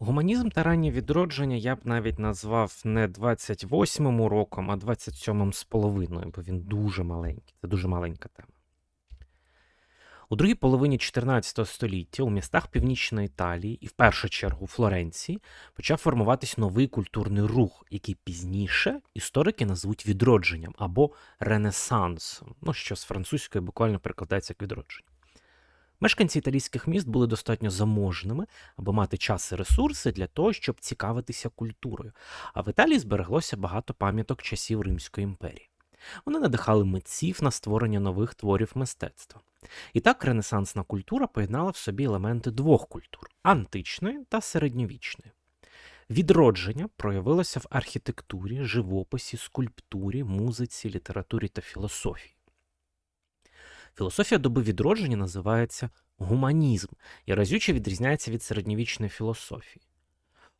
Гуманізм та раннє відродження я б навіть назвав не 28-м роком, а 27-м з половиною, бо він дуже маленький. Це дуже маленька тема. У другій половині 14 століття у містах Північної Італії і в першу чергу Флоренції почав формуватись новий культурний рух, який пізніше історики назвуть відродженням або ренесансом, ну що з французької буквально перекладається як відродження. Мешканці італійських міст були достатньо заможними, аби мати час і ресурси для того, щоб цікавитися культурою. А в Італії збереглося багато пам'яток часів Римської імперії. Вони надихали митців на створення нових творів мистецтва. І так ренесансна культура поєднала в собі елементи двох культур античної та середньовічної. Відродження проявилося в архітектурі, живописі, скульптурі, музиці, літературі та філософії. Філософія доби відродження називається гуманізм і разюче відрізняється від середньовічної філософії.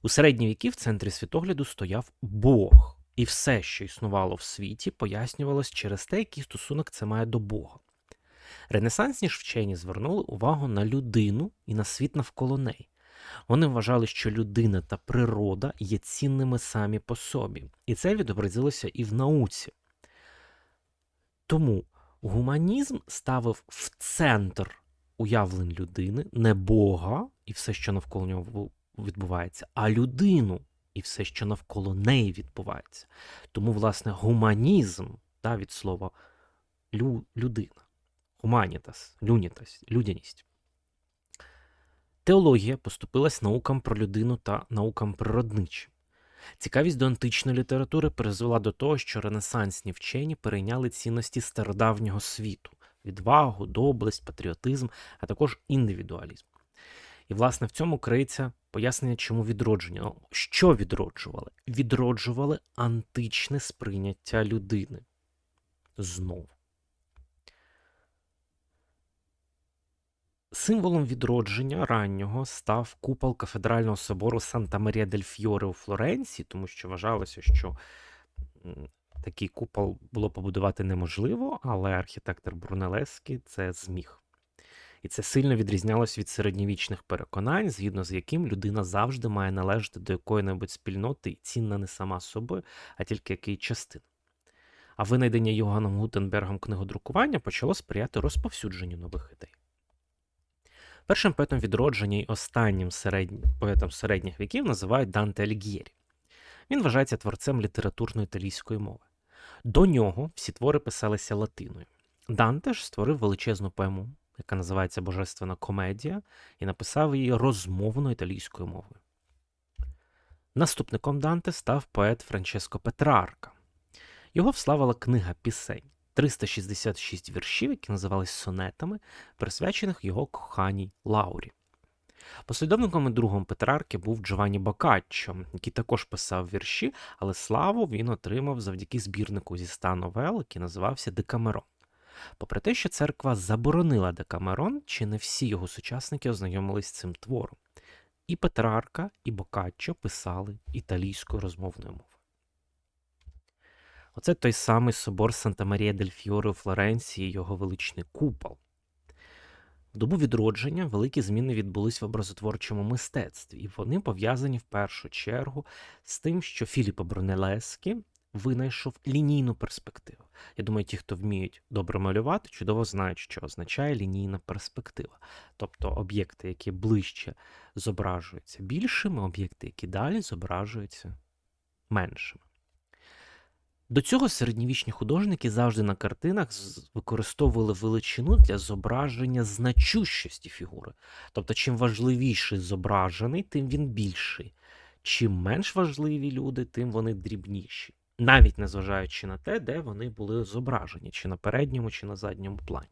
У середні віки в центрі світогляду стояв Бог, і все, що існувало в світі, пояснювалось через те, який стосунок це має до Бога. Ренесансні ж вчені звернули увагу на людину і на світ навколо неї. Вони вважали, що людина та природа є цінними самі по собі, і це відобразилося і в науці. Тому гуманізм ставив в центр уявлень людини не Бога і все, що навколо нього відбувається, а людину і все, що навколо неї відбувається. Тому, власне, гуманізм та від слова лю, людина, гуманітас, люнітас, людяність. Теологія поступилась наукам про людину та наукам природничим. Цікавість до античної літератури призвела до того, що ренесансні вчені перейняли цінності стародавнього світу відвагу, доблесть, патріотизм, а також індивідуалізм. І, власне, в цьому криється пояснення, чому відродження. Ну, Що відроджували? Відроджували античне сприйняття людини. Знову. Символом відродження раннього став купол кафедрального собору Санта Марія дель Фьоре у Флоренції, тому що вважалося, що такий купол було побудувати неможливо, але архітектор Брунелески це зміг. І це сильно відрізнялось від середньовічних переконань, згідно з яким людина завжди має належати до якої-небудь спільноти і цінна не сама собою, а тільки який частин. А винайдення Йоганом Гутенбергом книгодрукування почало сприяти розповсюдженню нових ідей. Першим поетом відродження і останнім середнім поетом середніх віків називають Данте Альгєрі. Він вважається творцем літературної італійської мови. До нього всі твори писалися латиною. Данте ж створив величезну поему, яка називається Божественна комедія, і написав її розмовною італійською мовою. Наступником Данте став поет Франческо Петрарка. Його вславила книга пісень. 366 віршів, які називались сонетами, присвячених його коханій Лаурі. Послідовником і другом Петрарки був Джованні Бокаччо, який також писав вірші, але славу він отримав завдяки збірнику зі ста новел, який називався Декамерон. Попри те, що церква заборонила Декамерон, чи не всі його сучасники ознайомились з цим твором. І Петрарка, і Бокаччо писали італійською розмовною мовою. Оце той самий собор Санта Марія дель Фьоре у Флоренції, його величний купол. В добу відродження великі зміни відбулись в образотворчому мистецтві, і вони пов'язані в першу чергу з тим, що Філіппо Брунелескі винайшов лінійну перспективу. Я думаю, ті, хто вміють добре малювати, чудово знають, що означає лінійна перспектива. Тобто об'єкти, які ближче зображуються більшими, об'єкти, які далі зображуються меншими. До цього середньовічні художники завжди на картинах використовували величину для зображення значущості фігури. Тобто, чим важливіший зображений, тим він більший. Чим менш важливі люди, тим вони дрібніші, навіть незважаючи на те, де вони були зображені, чи на передньому, чи на задньому плані.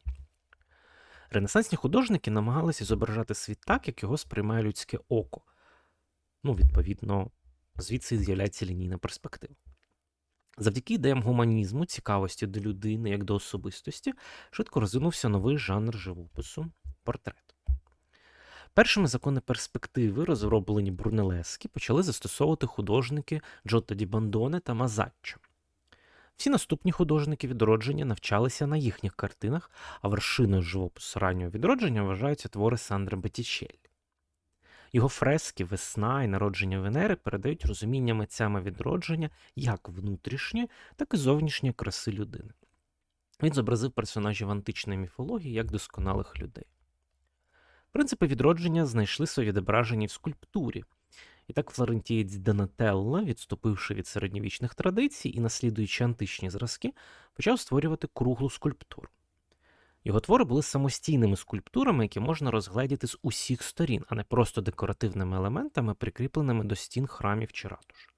Ренесансні художники намагалися зображати світ так, як його сприймає людське око. Ну, відповідно, звідси з'являється лінійна перспектива. Завдяки ідеям гуманізму, цікавості до людини як до особистості, швидко розвинувся новий жанр живопису портрет. Першими закони перспективи, розроблені Брунелески, почали застосовувати художники Джотто Ді Бандоне та Мазаччо. Всі наступні художники відродження навчалися на їхніх картинах, а вершиною живопису раннього відродження вважаються твори Сандра Беттічеллі. Його фрески Весна і народження Венери передають розуміння митцями відродження як внутрішньої, так і зовнішньої краси людини. Він зобразив персонажів античної міфології як досконалих людей. Принципи відродження знайшли своє відображення в скульптурі. І так флорентієць Донателло, відступивши від середньовічних традицій і наслідуючи античні зразки, почав створювати круглу скульптуру. Його твори були самостійними скульптурами, які можна розгледіти з усіх сторін, а не просто декоративними елементами, прикріпленими до стін храмів чи ратуш.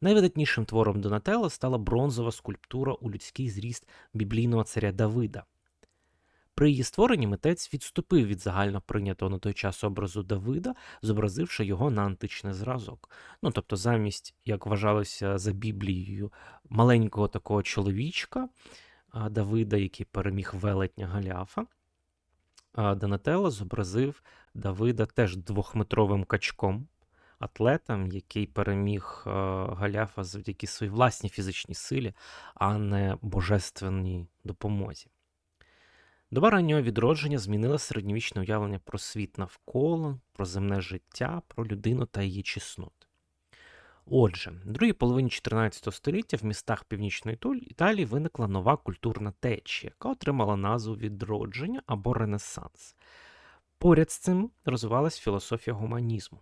Найвидатнішим твором Донателло стала бронзова скульптура у людський зріст біблійного царя Давида. При її створенні митець відступив від загально прийнятого на той час образу Давида, зобразивши його на античний зразок. Ну тобто, замість, як вважалося за Біблією, маленького такого чоловічка Давида, який переміг велетня Галяфа, а Донателло зобразив Давида теж двохметровим качком, атлетом, який переміг а, Галяфа завдяки своїй власній фізичній силі, а не божественній допомозі. Доба раннього відродження змінила середньовічне уявлення про світ навколо, про земне життя, про людину та її чесноти. Отже, в другій половині 14 століття в містах Північної Італії виникла нова культурна течія, яка отримала назву відродження або Ренесанс. Поряд з цим розвивалась філософія гуманізму.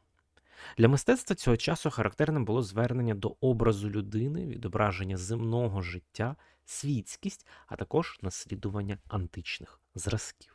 Для мистецтва цього часу характерним було звернення до образу людини, відображення земного життя, світськість, а також наслідування античних зразків.